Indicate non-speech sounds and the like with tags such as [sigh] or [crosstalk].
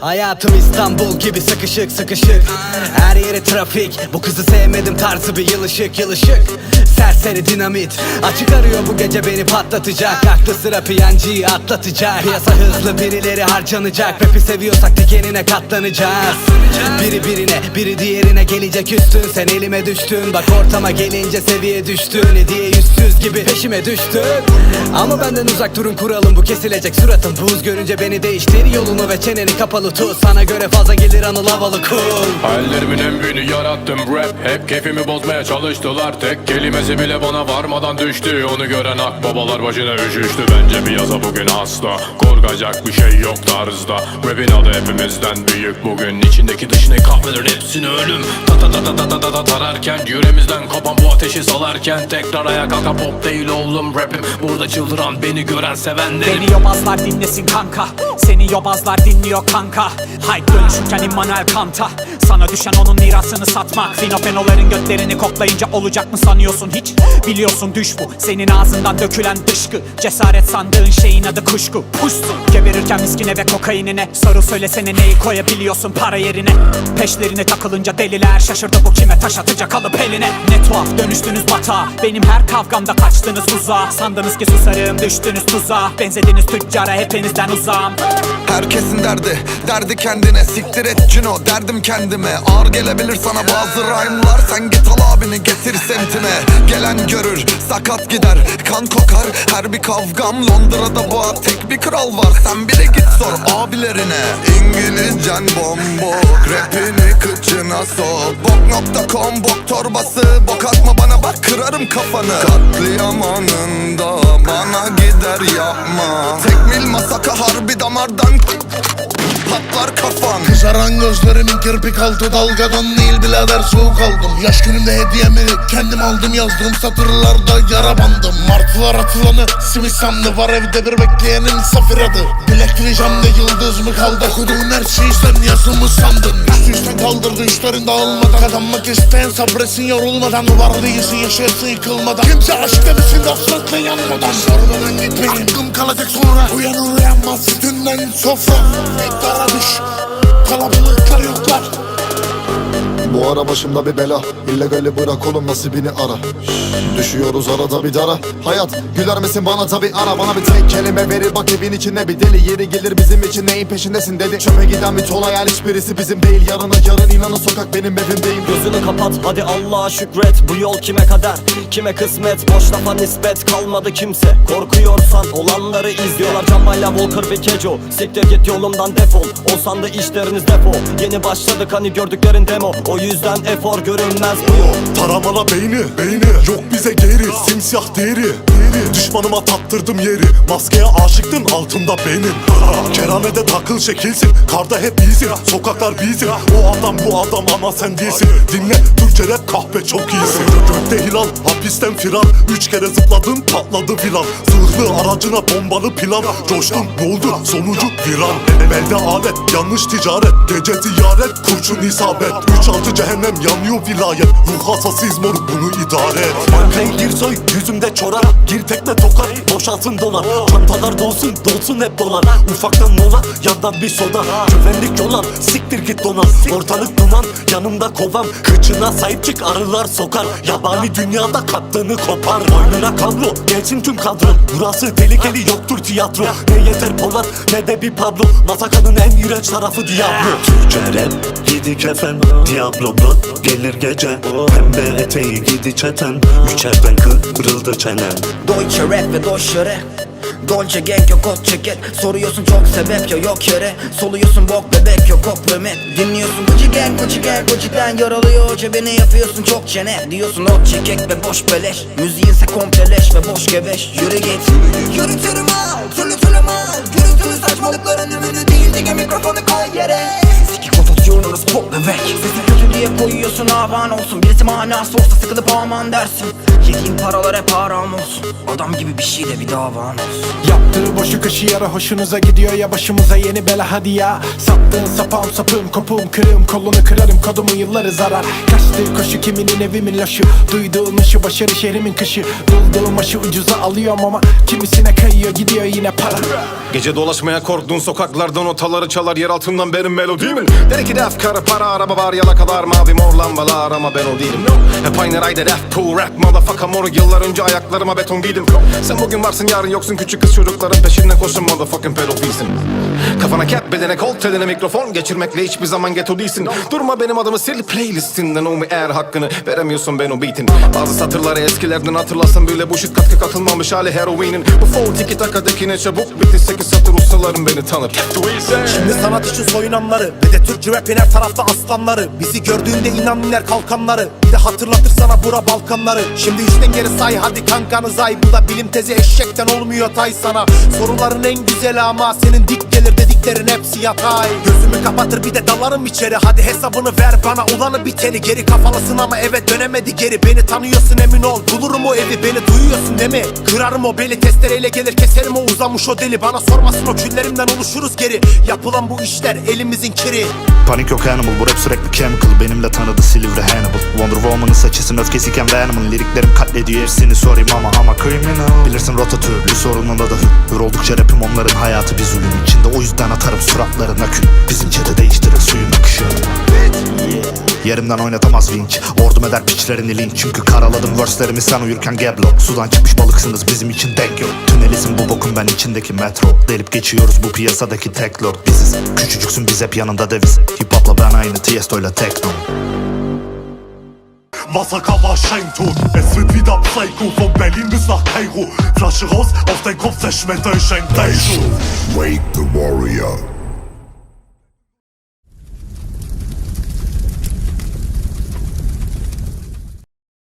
Hayatım İstanbul gibi sıkışık sıkışık. Her yeri trafik. Bu kızı sevmedim tarzı bir yılışık yılışık. Serseri dinamit. Açık arıyor bu gece beni patlatacak. Aklı sıra piyancıyı atlatacak. Piyasa hızlı birileri harcanacak. Rap'i seviyorsak dikenine katlanacağız. Biri birine biri diğerine gelecek üstün. Sen elime düştün. Bak ortama gelince seviye düştün. Hediye yüzsüz gibi peşime düştün. Ama benden uzak durun kuralım. Bu kesilecek suratım. Buz görünce beni değiştir yolunu ve çeneni kapalı tut Sana göre fazla gelir anıl havalı cool Hayallerimin en büyüğünü yarattım rap. Hep keyfimi bozmaya çalıştılar. Tek kelimesi bile bana varmadan düştü. Onu gören akbabalar başına üşüştü. Bence bir yaza bugün hasta Korkacak bir şey yok tarzda. Rap'in adı hepimizden büyük. Bugün İçindeki dışını kahvelerin hepsini ölüm. Ta ta ta ta ta ta ta ta tararken Yüreğimizden kopan bu ateşi salarken Tekrar ayağa kalka pop değil oğlum rapim. Burada çıldıran beni gören sevenlerim. Beni yobazlar dinlesin kanka. Seni yobazlar dinliyor kanka Hype dönüşürken Immanuel Kant'a. Sana düşen onun mirasını satmak. Finofenoların götlerini koklayınca olacak mı sanıyorsun hiç? Biliyorsun düş bu Senin ağzından dökülen dışkı. Cesaret sandığın şeyin adı kuşku. Puşsun Geberirken miskine ve kokainine. Soru söylesene neyi koyabiliyorsun para yerine? Peşlerine takılınca deliler Şaşırdı bu kime taş atacak alıp eline? Ne tuhaf dönüştünüz batağa. Benim her kavgamda kaçtınız uzağa. Sandınız ki susarım düştünüz tuzağa. Benzediniz tüccara hepinizden uzağım. Herkesin derdi, derdi kendine Siktir et Cino, derdim kendime. Ağır gelebilir sana bazı rhyme'lar Sen git al abini getir semtine Gelen görür, sakat gider Kan kokar, her bir kavgam Londra'da bu tek bir kral var Sen bile git sor abilerine. İngilizcen bombok Rapini kıçına sok. Bok.com bok torbası Bok atma bana bak kırarım kafanı. Katliam anında Bana gider yapma. Tekmil masaka harbi damardan Patlar kafan. Kızaran gözlerimin kirpik altı dalgadan değil birader soğuk aldım. Yaş günümde hediyemi kendim aldım yazdığım satırlarda yara bandım. Martılar atılanı simit sandı var evde bir bekleyenin safir adı. Bilek pijamda yıldız mı kaldı? Okuduğun her şeyi sen yazı mı sandın? Üstü üstten kaldırdı üstlerin dağılmadan. Kazanmak isteyen sabretsin yorulmadan. Var değilsin yaşayasın yıkılmadan. Kimse aşk demesin hasretle yanmadan. Sormadan gitmeyin. Aklım kalacak sonra. Uyanır uyanmaz dünden sofra Mektara düş Kalabalıklar Bu ara başımda bir bela. İllegali bırak oğlum nasibini ara. Düşüyoruz arada bir dara. Hayat güler misin bana? Tabi ara. Bana bir tek kelime verir. Bak evin içinde bir deli Yeri gelir. Bizim için neyin peşindesin dedi. Çöpe giden bir tol hayal hiçbirisi bizim değil. Yarına yarın inanın sokak benim evimdeyim. Gözünü kapat hadi Allah'a şükret. Bu yol kime kader? Kime kısmet? Boş lafa nispet kalmadı kimse. Korkuyorsan olanları izliyorlar. Cambayla Walker ve Kejo. Siktir git yolumdan defol. Olsan da işleriniz depo Yeni başladık hani gördüklerin demo. O yüzden efor görünmez bu yol. Tarabala beyni, beyni. Yok bize geri, simsiyah deri, deri. Düşmanıma tattırdım yeri. Maskeye aşıktın altında benim. [laughs] Keramede takıl şekilsin. Karda hep iyisin, sokaklar bizim O adam bu adam ama sen değilsin. Dinle Türkçe rap kahpe çok iyisin. Gökte hilal, hapisten firar. Üç kere zıpladım patladı filan. Zırhlı aracına bombalı plan. Coştum ne sonucu viran. Belde alet, yanlış ticaret. Gece ziyaret, kurşun isabet. 3-6 Burası cehennem yanıyor vilayet. Ruh hassasıyız moruk bunu idare et. Manken gir soy yüzümde çorar Gir tekme tokat boşalsın dolar. Çantalar dolsun dolsun hep dolar. Ufaktan mola yandan bir soda. Güvenlik olan siktir git donan Ortalık duman yanımda kovam Kıçına sahip çık arılar sokar. Yabani dünyada kaptığını kopar. Boynuna kablo gelsin tüm kadron Burası tehlikeli yoktur tiyatro. Ne yeter Polat ne de bir Pablo. Masakanın en iğrenç tarafı Diablo. Türkçe rap yedik efendim Diablo blood gelir gece Pembe eteği gidi çeten Üçerden kırıldı çenen. Deutsche rap ve Deutsche rap Dolce gang yok kot ceket Soruyorsun çok sebep ya yok yere. Soluyorsun bok bebek yok kompliment Dinliyorsun Gucci gang Gucci gang Gucci'den yaralıyor cebine yapıyorsun çok çene. Diyorsun ot çekek ve boş beleş. Müziğinse kompleleş ve boş gebeş. Yürü git. Yürütürüm al Türlü türlü mal. Gürültülü saçmalıkların ümünü değil Dige mikrofonu koy yere Pop bebek? Sesi kötü diye koyuyorsun avan olsun. Birisi manası olsa sıkılıp aman dersin. Yediğin paralar hep haram olsun. Adam gibi bir şey de bir davan olsun? Yaptığı boşu kaşı yara hoşunuza gidiyor ya başımıza yeni bela hadi ya. Sattığın sapağım sapığım kopuğum kırığım kolunu kırarım kodumun yılları zarar. Kaçtığı koşu kiminin evimin laşı Duyduğum ışı başarı şehrimin kışı. Bulduğum aşı ucuza alıyorum ama Kimisine kayıyor gidiyor yine para. Gece dolaşmaya korktuğun sokaklardan otaları çalar yer altından benim melodimin Der ki def karı para araba var yalakalar mavi mor lambalar ama ben o değilim Hep aynı rayda def pool rap motherfucker moru yıllar önce ayaklarıma beton giydim Sen bugün varsın yarın yoksun küçük kız çocukların peşinden koşun motherfucking pedofilsin Kafana cap bedene kol teline mikrofon. Geçirmekle hiçbir zaman ghetto değilsin. Durma benim adımı sil playlistinden o mu eğer hakkını veremiyorsun ben o beatin. Bazı satırları eskilerden hatırlasın bile bu shit katkı katılmamış hali heroinin. Bu flow tiki takadakine çabuk bitti sekiz satır ustalarım beni tanır. Şimdi sanat için soyunanları Ve de Türkçü rapin her tarafta aslanları. Bizi gördüğünde inan iner kalkanları. Bir de hatırlatır sana bura Balkanları. Şimdi üçten geri say hadi kankanı say Bu da bilim tezi eşekten olmuyor tay sana. Soruların en güzeli ama senin dik gelir dediklerin hepsi yatay. Gözümü kapatır bir de dalarım içeri. Hadi hesabını ver bana ulanı biteni. Geri kafalısın ama eve dönemedi geri. Beni tanıyorsun emin ol. Bulurum o evi Beni duyuyorsun değil mi? Kırarım o beli testereyle gelir keserim o uzamış o deli Bana sormasın o küllerimden oluşuruz geri. Yapılan bu işler elimizin kiri. Panik yok animal bu rap sürekli chemical. Benimle tanıdı Silivri Hannibal. Wonder Woman'ın saçısın öfkesiyken Venom'ın Liriklerim katlediyor. Hepsini sorayım ama. Ama criminal. Bilirsin rotatürlü sorununda da hür Hür oldukça rapim onların hayatı bir zulüm içinde O yüzden atarım suratlarına kül. Bizim çete değiştirir suyun akışı. Yerimden oynatamaz vinç. Ordum eder piçlerini linç. Çünkü karaladım verse'lerimi sen uyurken geblo. Sudan çıkmış balıksınız bizim için denk yok Tünelizm bu bokun ben içindeki metro. Delip geçiyoruz bu piyasadaki tek lord. Biziz. Küçücüksün biz hep yanında deviz. Hip hopla ben aynı Tiesto'yla tekno Massaker war Scheintod, es wird wieder Psycho Von Berlin bis nach Kairo. Flasche raus, auf dein Kopf zerschmetter ich ein Gleich Wake the warrior